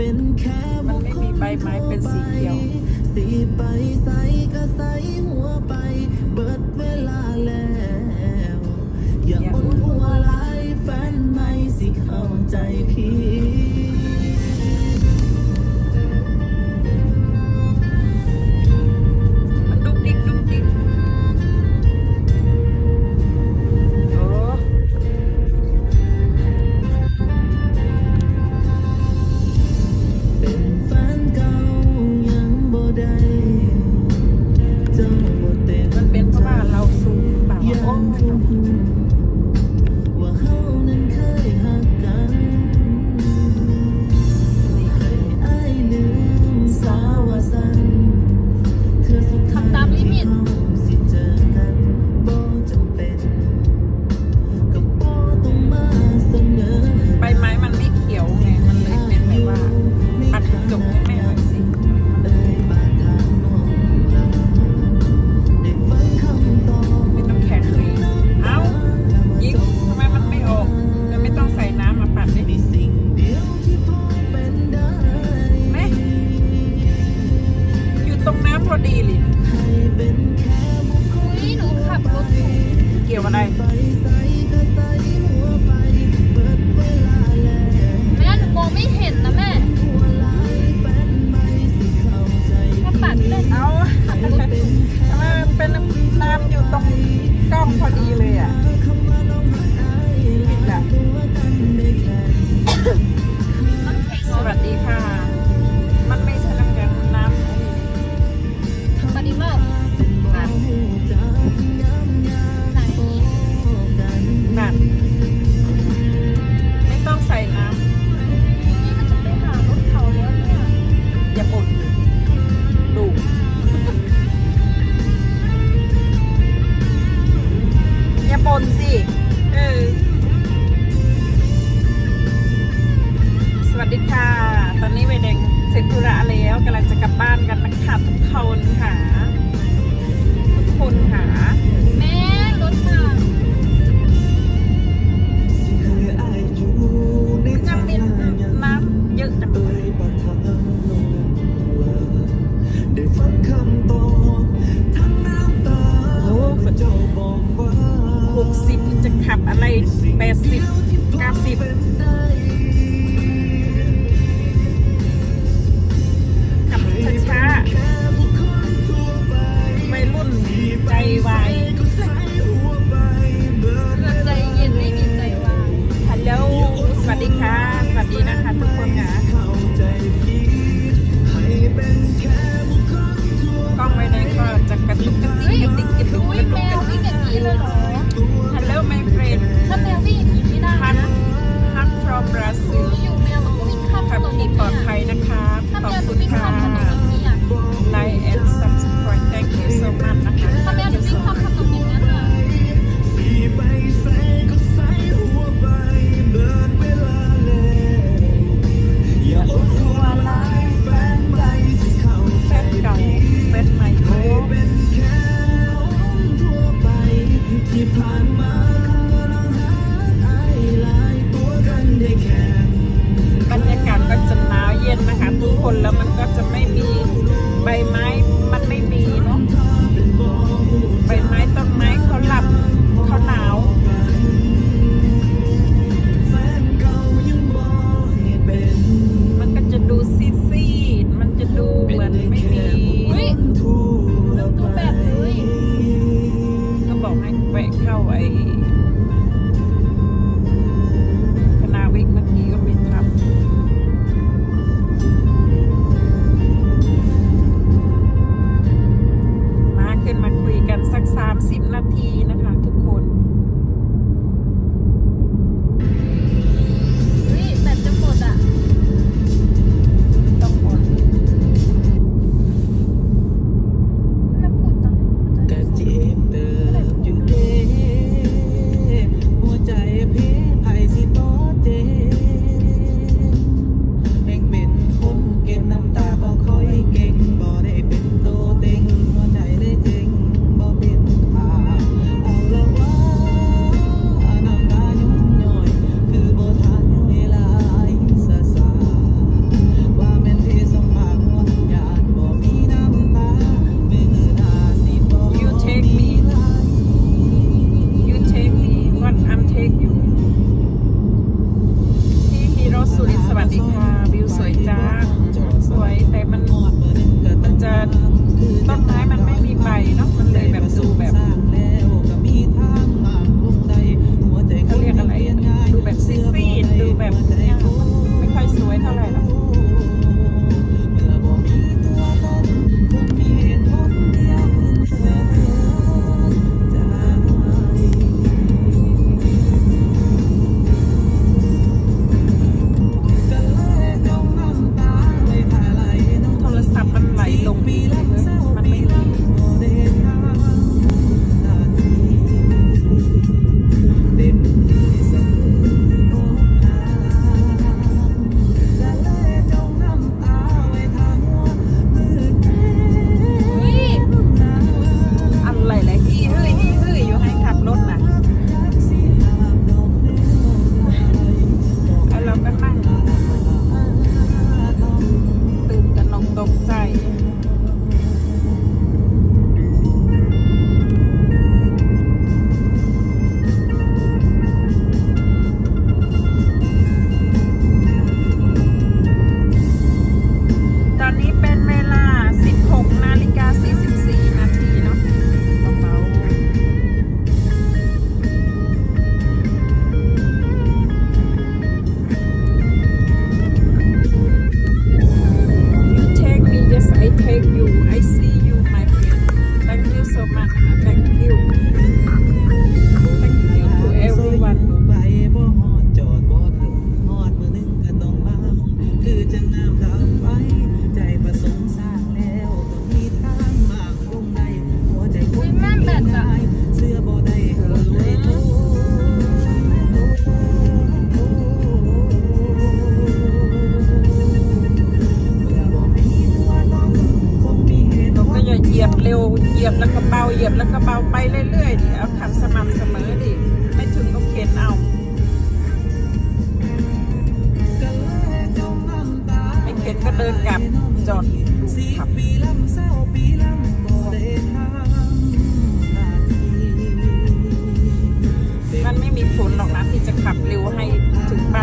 มันไม่มีใบไม้เป็นสีเขียวสีไปใสก็ใสหัวไป เบิดเวลาแล้วอย่าอุ่นหัวไหลแฟนไม่สิเข้าใจพี่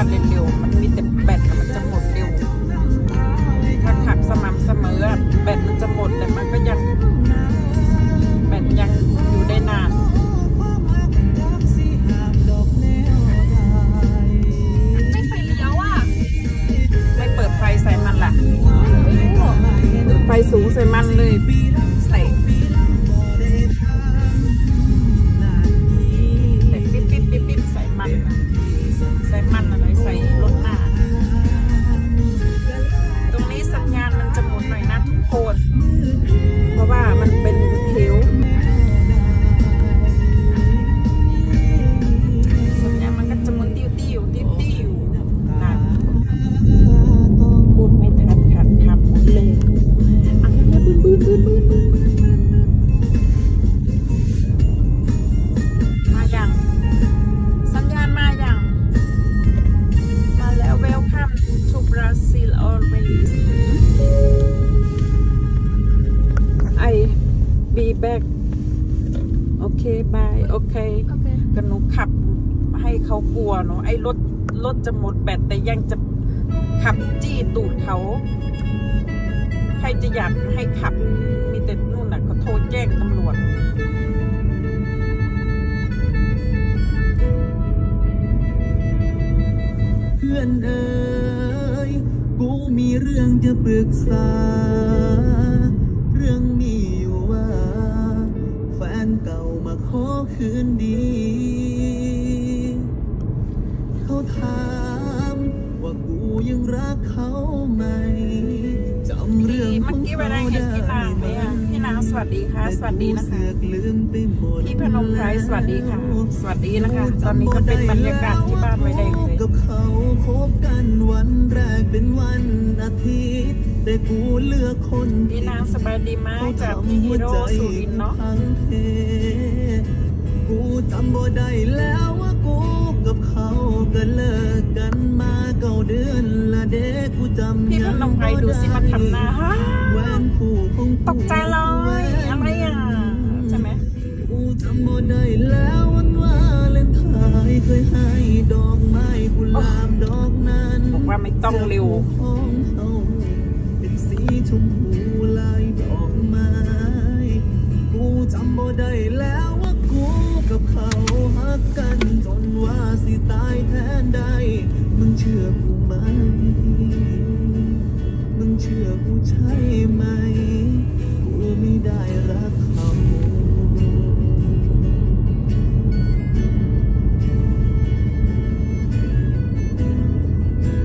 านเร็วๆ มันมีแต่แบตมันจะหมดเร็ว ถ้าขับสม่ำเสมออะแบตมันจะหมดแต่มันก็ยังแบตยังอยู่ได้นานความรักจักสิหามดอกแนวใดไม่ไฟเลี้ยวอะ ไม่เปิดไฟใส่มันล่ะไม่รู้หรอกเปิดไฟสูงใส่มันเลย นาะไอ้รถรถจะหมดแบตแต่ยังจะขับจี้ตูดเขา ใครจะอยากให้ขับ กูยังรักเขาไหมจำเรื่องขเมื่อองกี้เวเขาลาเห็นได้พี่นางไหมไหมอะพี่นางสวัสดีค่ะ สวัสดีนะคะพี่พนมไพรสวัสดีค่ะ สวัสดีนะคะ ตอนนี้ก็เป็นบรรยากาศที่บ้านไว้ได้เลยกับเขาคบกันวันแรกเป็นวันอาทิตย์แต่กูเลือกคนพี่ผิดนางสบายดีไหมจากพี่ฮีโร่สุรินทร์เนาะทั้งเพกูจำบ่ได้แล้วว่า กูกับเขาก็เลิกกันมาเก้าเดือนละเด็กกูจำพี่พนมไพรดูสิมาทำหน้าฮะแหวนคู่ของตกใจเลยอะไรอะใช่ไหมกูจำบ่ได้แล้ววันวาเลนไทน์เคยให้ดอกไม้กุหลาบดอกนั้นบอกว่าไม่ต้องเร็วของเขาเป็นสีชมพูลายดอกไม้กูจำบ่ได้แล้วว่ากูกับเขาฮักกันจน ใช่ไหม กูไม่ได้รักเขา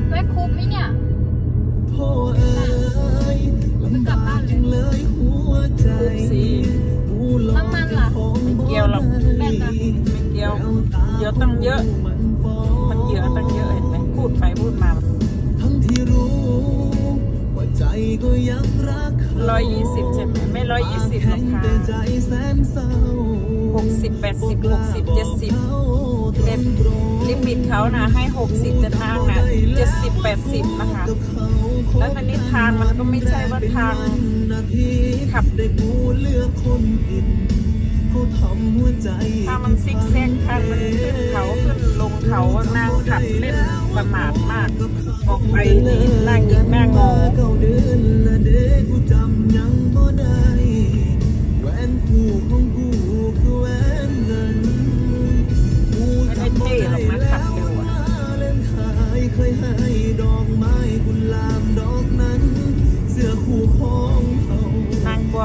แม่คุ้มไหมเนี่ยโทษเอ้ยลำบากจังเลยหัวใจกูหลอกน้ำมันล่ะของไม่เกี่ยวหรอก แม่นนะ ไม่เกี่ยวเยอะตั้งเยอะ รักเขาร้อยยี่สิบใช่ไหมไม่ร้อยยี่สิบหรอกค่ะแต่ใจแสนเศร้าหกสิบแปดสิบหกสิบเจ็ดสิบเต็มลิมิตเขานะให้หกสิบแต่นางนะเจ็ดสิบแปดสิบนะคะ แล้วตอนนี้ทางมันก็ไม่ใช่ว่าทางขับได้กูเลือกคนผิดเขาทำหัวใจ ถ้ามันซิกแซกทางมันขึ้นเขาขึ้นลงเขานางขับเล่นประมาทมากออกไปนี่หน้าหงิกหน้างอเก้าเดือนละเด็กกูจำยังบ่ได้แหวนคู่ของกูคือแหวนเงินกูไม่ได้เท่หรอกนะขับเร็วอะ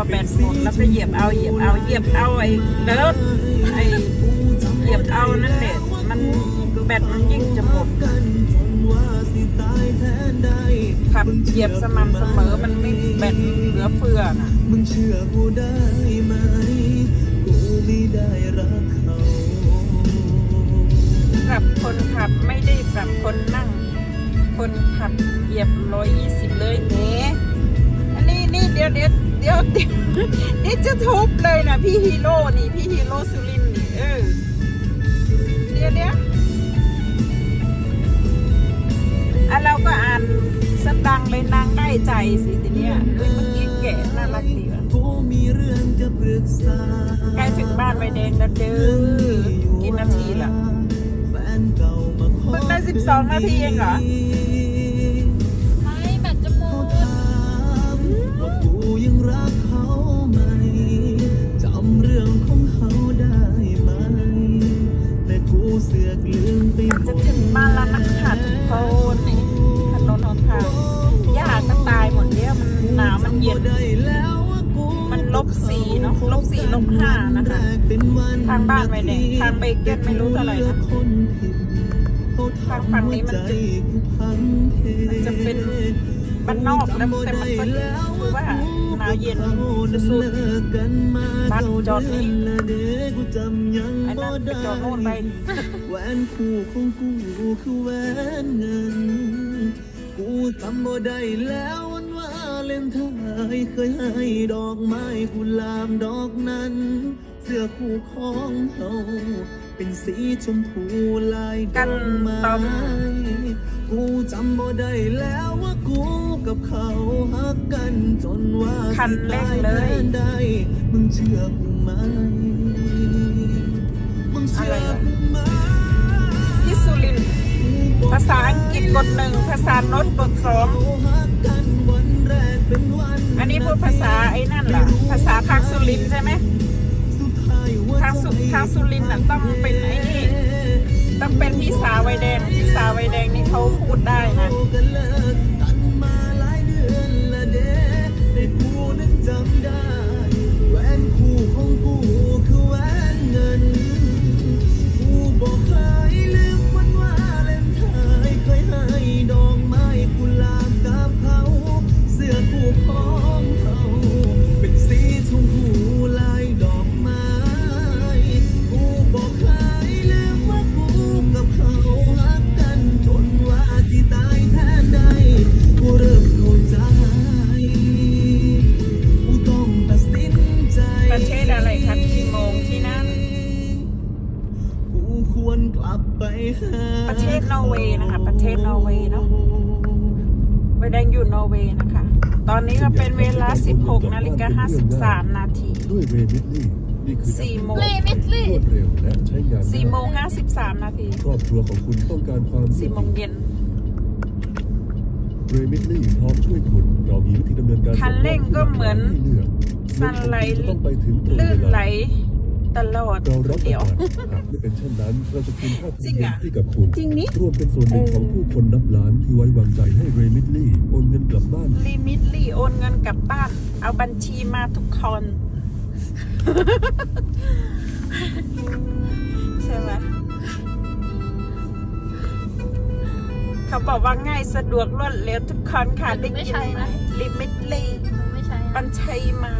แบตหมดแล้วก็เหยียบเอาเหยียบเอาเหยียบเอาไอ้เลิศไอ้เหยียบเอานั่นแหละมันแบตมันยิ่งจะหมดขับเหยียบสม่ำเสมอมันไม่แบตเหลือเฟือน่ะมึงเชื่อกูได้ไหมกูไม่ได้รักเขาปรับคนขับไม่ได้ปรับคนนั่ง คนขับเหยียบร้อยยี่สิบเลยเน่อันนี้นี่เดี๋ยวเดี๋ยว ดี๋ยวเดี๋ยวนี่จะทุบเลยนะพี่ฮีโร่นี่พี่ฮีโร่สุรินทร์นี่เออเดี๋ยวเดี๋ยวอะเราก็อ่านสตังค์เลยนางได้ใจสิทีเนี้ยเฮ้ยเมื่อกี้แกะน่ารักดีว่ะกูมีเรื่องจะปรึกษาใกล้ถึงบ้านไวแดงแล้วเด้อกี่นาทีละแฟนเก่ามาขอเพิ่งได้12นาทีเองเหรอ ยังรักเขาไหมจำเรื่องของเขาได้ไหม แต่กูเสือกลืมไปหมจะดถึงบ้านแล้วนะคะทุกคนนี่ถนนหนทางหญ้าก็ตายหมดแล้วมันหนาวมันเย็นมันลบสี่เนอะลบสี่ลบห้านะคะทางบ้านไม่แดงทางเบเกนไม่รู้เท่าไหร่นะทางฝั่งนี้มันจะมันจะเป็น บ้านนอกแล้วแต่มันก็คือว่าหนาวเย็นสุดๆบ้านจอดนี่ไอ้นั่นไปจอดโน่นไปแหวนคู่ของกูคือแหวนเงิน กูจำบ่ได้แล้ววันว่าเล่นไทยเคยให้ดอกไม้กุหลาบดอกนั้น เสื้อคู่ของเขาเป็นสีชมพูลายดกัอนกไม้ตอมกูจำบ่ได้แล้วว่ากู กับเขาฮักกันจนว่าคันเร่งเลยสิตาแทนได้มึงเชื่อกูไหมมึงเชื่อกูไหมที่สุรินทร์ภาษาอังกฤษกดหนึ่งภาษาโน้ตกดสองอันนี้พูดภาษาไอ้นั่นเหรอภาษาทางสุรินทร์ใช่ไหมทางสุทางสุรินทร์น่ะต้องเป็นไอ้นี่ต้องเป็นพี่สาวไวแดงพี่สาวไวแดงนี่เขาพูดได้นะ นนี้ก็เป็นเวลา 16นาฬิกา53 นาทีด้วยเรมิดลี่นี่คือสี่โมงเลมิสลี่รวดเร็วและใช้งานง่าย4โมง53 นาทีครอบครัวของคุณต้องการความ4โมงเย็นเรมิดลี่พร้อมช่วยคุณเรามีวิธีดำเนินการคันเร่งก็เหมือนให้เลือกสไลด์เงินของคุณจะต้องไปถึงตรงลื่นเวไหลลา ตลอดเรารับประเดี๋ยวกันหากไม่เป็นเช่นนั้นเราจะคืนค่าธรรมจริงเนียมอะให้กับคุณจริงนี่รวมเป็นส่วนหนึ่งของผู้คนนับล้านที่ไว้วางใจให้เรมิดลี่โอนเงินกลับบ้านลิมิตลี่โอนเงินกลับบ้าน เอาบัญชีมาทุกคนใช่ไหมเขาบอกว่าง่ายสะดวกรวดเร็วทุกคนค่ะได้ไม่ยิใช่นไหมนะลิมิตลี่หนูไม่ใช่บัอะญชีมา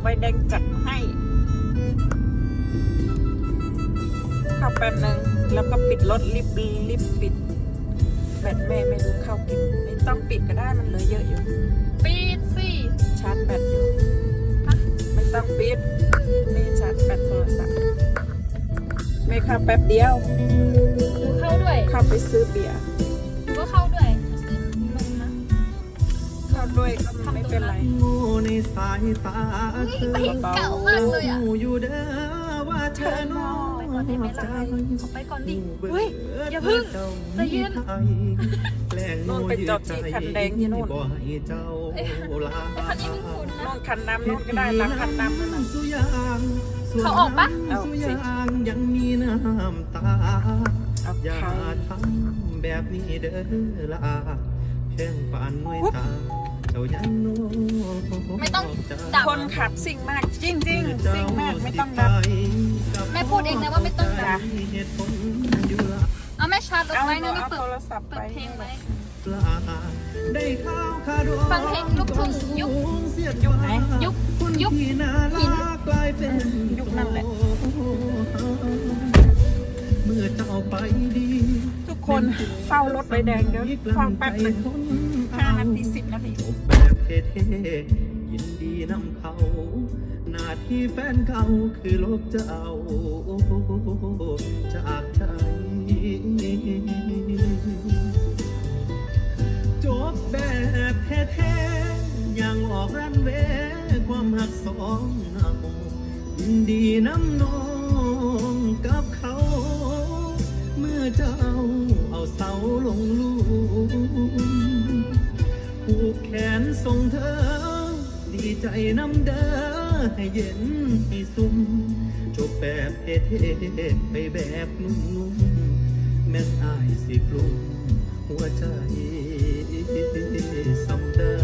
ไวแดงจัดให้เข้าแป๊บนึงแล้วก็ปิดรถรีบรีบปิดแบตแม่ไม่รู้เข้ากี่โมงไม่ต้องปิดก็ได้มันเหลือเยอะอยู่ปีดสิชาร์จแบตอยู่ฮะไม่ต้องปิดนี่ชาร์จแบตโทรศัพท์ไม่เข้าแป๊บเดียวหนูเข้าด้วยเข้าไปซื้อเบียร์หนูก็เข้าด้วยจะซื้อนมนะเข้าด้วยก็ไม่เป็นไรโง่ในสายตาเธอไม่เห็นเก่ามากเลยอะรู้อยู่เด้อว่าเธอน้อไปก่ อนได้ไหมล่ะใจออกไปก่อนดิเฮ้ยอย่าพึ่งใจเย็นแกล้งนู่นไปจอดที่คันแดงที่นู่นบ่ให้เจ้าลาไอ้คันนี้มึงคุ้นนะนู่นคันน้ำนู่นก็ได้หลังคันน้ำนู่นน่ะสุยางส่วนเขาออกปะเอาสุสิยางยังมีน้ำตาเอาอย่าใครทำแบบนี้เด้อละเพียงปานน้อยตาเจ้ายังโน้ ไม่ต้องดับคนขับสิ่งมากจริงจริงๆสิ่งมากไม่ต้องดับแม่พูดเองนะว่าไม่ต้องดับเหตุผลอยู่ละเอาแม่ชาร์จรถเอาไว้นะนี่เอาเปิดโทรศัพท์เปิไปดเพลงไว้ปลาได้ข้าวคาดวฟังเพลงลูกทุ่งยุคยุคไหนยุคคนยุคที่น่าหินรักกลายเป็นยุคนั้นแหละเมื่อเจ้าไปดีทุกคนเฝ้ารถไฟแดงเดี๋ยวเฝ้าแป๊บหนึ่ง ห้านาทีสิบนาที จบแบบเท่ๆยินดีน้ำเขาหน้าที่แฟนเขาคือลบเจ้าจากใจจบแบบแท้ๆอย่างออกรันเวความหักสองเฮายินดีน้ำนองกับเขา เมื่อเจ้าเอาเสาลงลู ผูกแขนส่งเธอ ดีใจน้ำเด้อให้เย็นให้ซุ่มจบแบบเท่ๆไปแบบนุ่มๆแม่นอายสิกลุ่มหัวใจสำเด้อ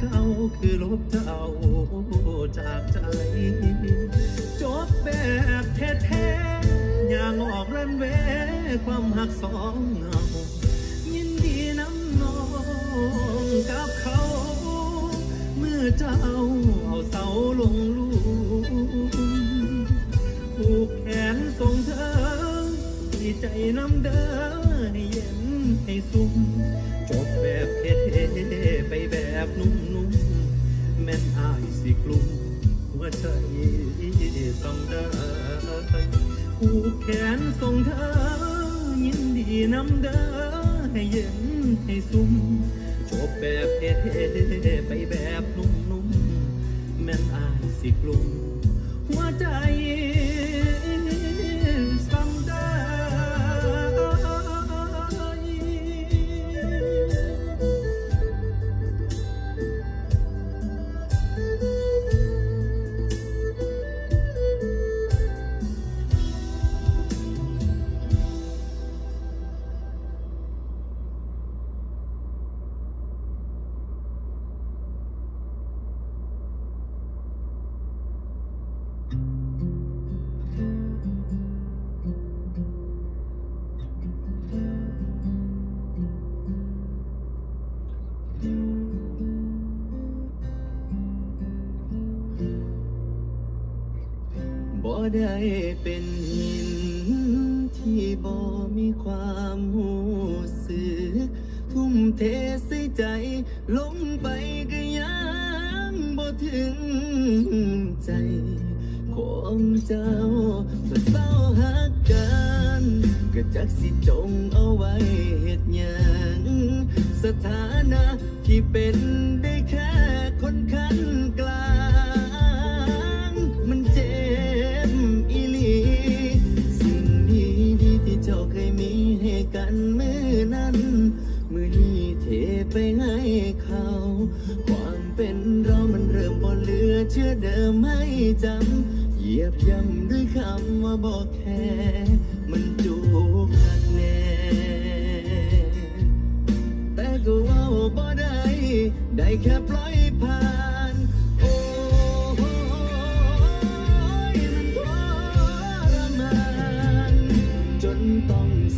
เขาคือลบเจ้าจากใจ จบแบบแท้ๆอย่างออกรันเวความหักสองเงายินดีน้ำนองกับเขา เมื่อเจ้าเอาเสาลงลูกผูกแขนส่งเธอดีใจน้ำเด้อให้เย็นให้ซุ่ม จบแบบเท่ๆไปแบบนุ่มๆ แม่นอายสิกลุ่มหัวใจต้องได้ผูกแขนส่งเธอ ยินดีน้ำเด้อให้เย็นให้ซุ่มจบแบบเท่ๆไปแบบนุ่มๆ แม่นอายสิกลุ่ม ได้เป็นหิน ที่บ่มีความหูสึก ทุ่มเทใส่ใจ ลงไปก็ยังบ่ถึงใจของเจ้าก็เศร้าหักกันก็จักสิจงเอาไว้เหตุยังสถานะที่เป็นได้แค่คน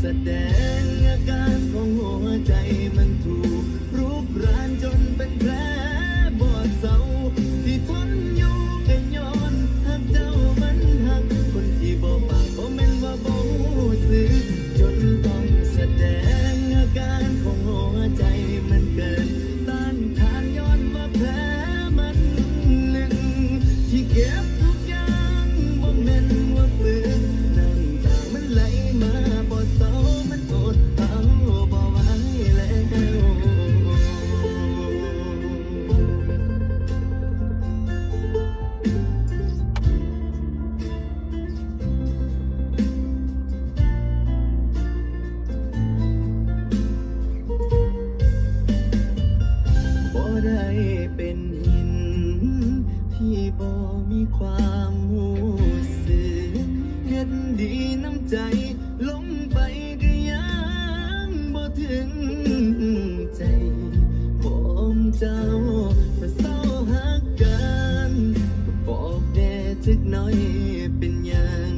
แสดงอาการของหัวใจมันถูก เป็นหิน ที่บ่มีความหูสึกเงินดีน้ำใจลงไปก็ยังบ่ถึงใจผมเจ้ามาเศร้าหักกันบอกแด่จักน้อยเป็นอย่าง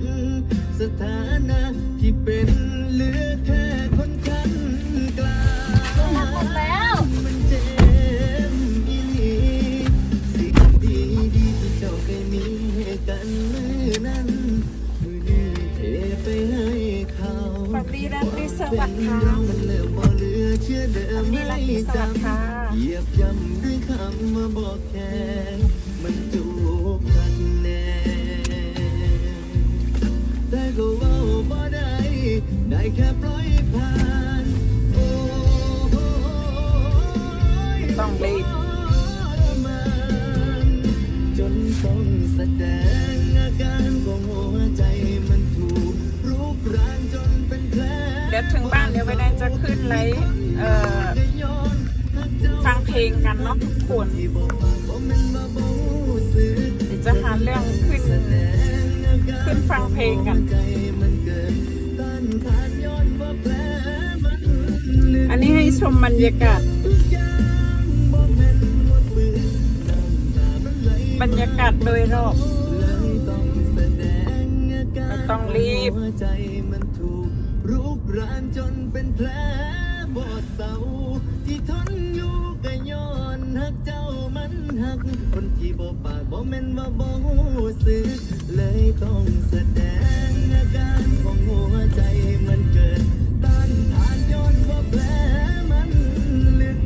สถานะที่เป็น ค่ะมันเริ่มบ่เหลือเชื่อเดิมฝันดีราตรีสวัสดิ์ค่ะเหยียบย่ำด้วยคำมาบอกแค่มันจูบกันแน่แต่ก็ว่าบ่ได้ได้แค่ปล่อยผ่านโอ้ยต้องรีบจนต้องแสดงอาการของ ดี๋ยวถึงบ้านเดี๋ยวไปแดนจะขึ้นไลฟ์ฟังเพลงกันเนาะทุกคนเดี๋ยวจะหาเรื่องขึ้น ขึ้นฟังเพลงกัน อันนี้ให้ชมบรรยากาศ บรรยากาศโดยรอบไม่ต้องรีบ รุกรานจนเป็นแผลบอดเศร้าที่ทนอยู่ก็ย้อนหักเจ้ามันหัก คนที่บ่ปากบ่แม่นว่าบ่หูสึก เลยต้องแสดงอาการของหัวใจมันเกิดต้านทานย้อนว่าแผลมันลึก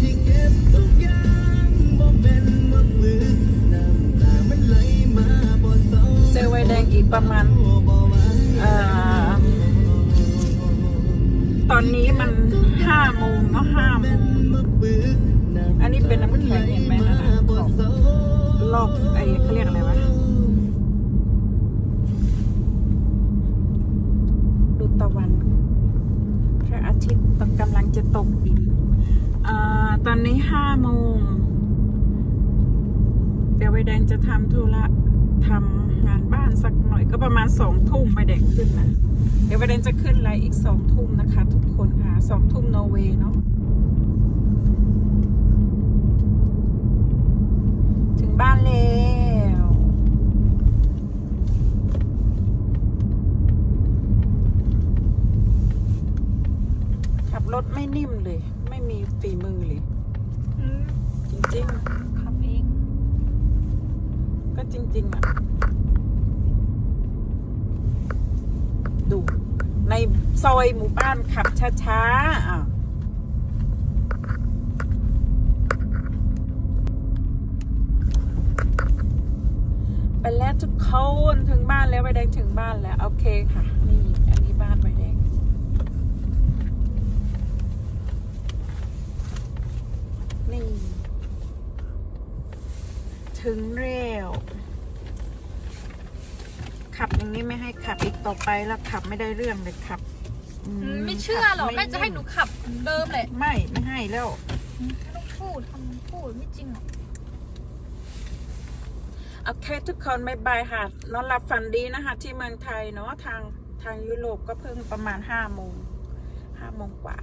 ที่เก็บทุกอย่างบ่แม่นว่าปืนน้ำตามันไหลมาบ่เศร้าเจอไวแดงอีกประมาณ เอ่อ ตอนนี้มันห้าโมงเนาะห้าโมงอันนี้เป็นน้ำแข็งเห็นไหมนั่นะของลอกไอ้เขาเรียกอะไรวะดูตะวัน พระอาทิตย์กำลังจะตกดินอ่าตอนนี้ห้าโมงเดี๋ยวใบแดงจะทำธุระทำงานบ้านสักหน่อยก็ประมาณสองทุ่มใบแดงขึ้นนะ ดี๋ยวใบแดงจะขึ้นไลน์อีกสองทุ่มนะคะ ทุกคนค่ะสองทุ่มนอร์เวย์เนาะถึงบ้านแล้วขับรถไม่นิ่มเลย ไม่มีฝีมือเลย จริงขับเองๆก็จริง ๆ อะ ดู ในซอยหมู่บ้านขับช้าๆอะไปแล้วทุกคนถึงบ้านแล้วใบแดงถึงบ้านแล้ว โอเคค่ะ นี่ อันนี้บ้านใบแดง นี่ ถึงแล้ว อย่างนี้ไม่ให้ขับอีกต่อไปแล้วขับไม่ได้เรื่องเลยขับอืไม่เชื่อหรอกขับแม่จะให้หนูขับเดิมเลยไม่ไม่ให้แล้วไม่ต้องพูดทำพูดไม่จริงหรอกโอเคทุกคนบายบายค่ะนอนหลับฝันดีนะคะ ที่เมืองไทยเนาะทางทางยุโรปก็เพิ่งประมาณห้าโมงห้าโมงกว่า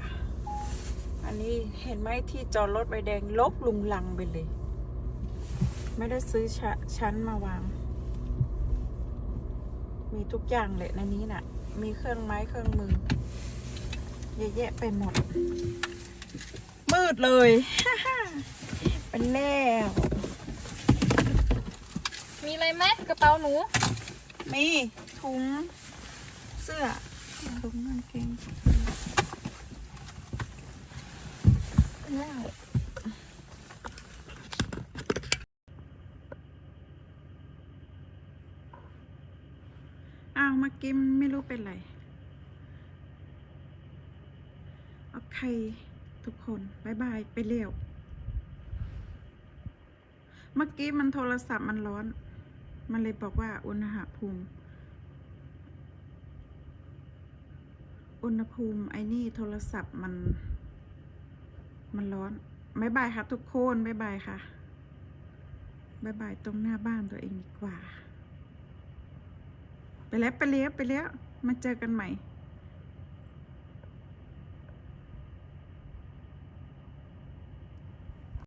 อันนี้เห็นไหมที่จอดรถใบแดงลกลุงลังไปเลย ไม่ได้ซื้อชะชั้นมาวาง มีทุกอย่างเลยในนี้น่ะ มีเครื่องไม้เครื่องมือ เยอะแยะไปหมด มืดเลย เป็นแล้ว มีอะไรไหมกระเป๋าหนู มีถุง เสื้อ ถุงกางเกงอ้าว รู้เป็นไรโอเคทุกคนบายบาย ไปเร็ว เมื่อกี้มันโทรศัพท์มันร้อน มันเลยบอกว่าอุณหภูมิ อุณหภูมิไอ้นี่โทรศัพท์มัน มันร้อนบายบายค่ะทุกคนบายบายค่ะบายบายตรงหน้าบ้านตัวเองดีกว่า ไปแล้วไปแล้วไปแล้ว มาเจอกันใหม่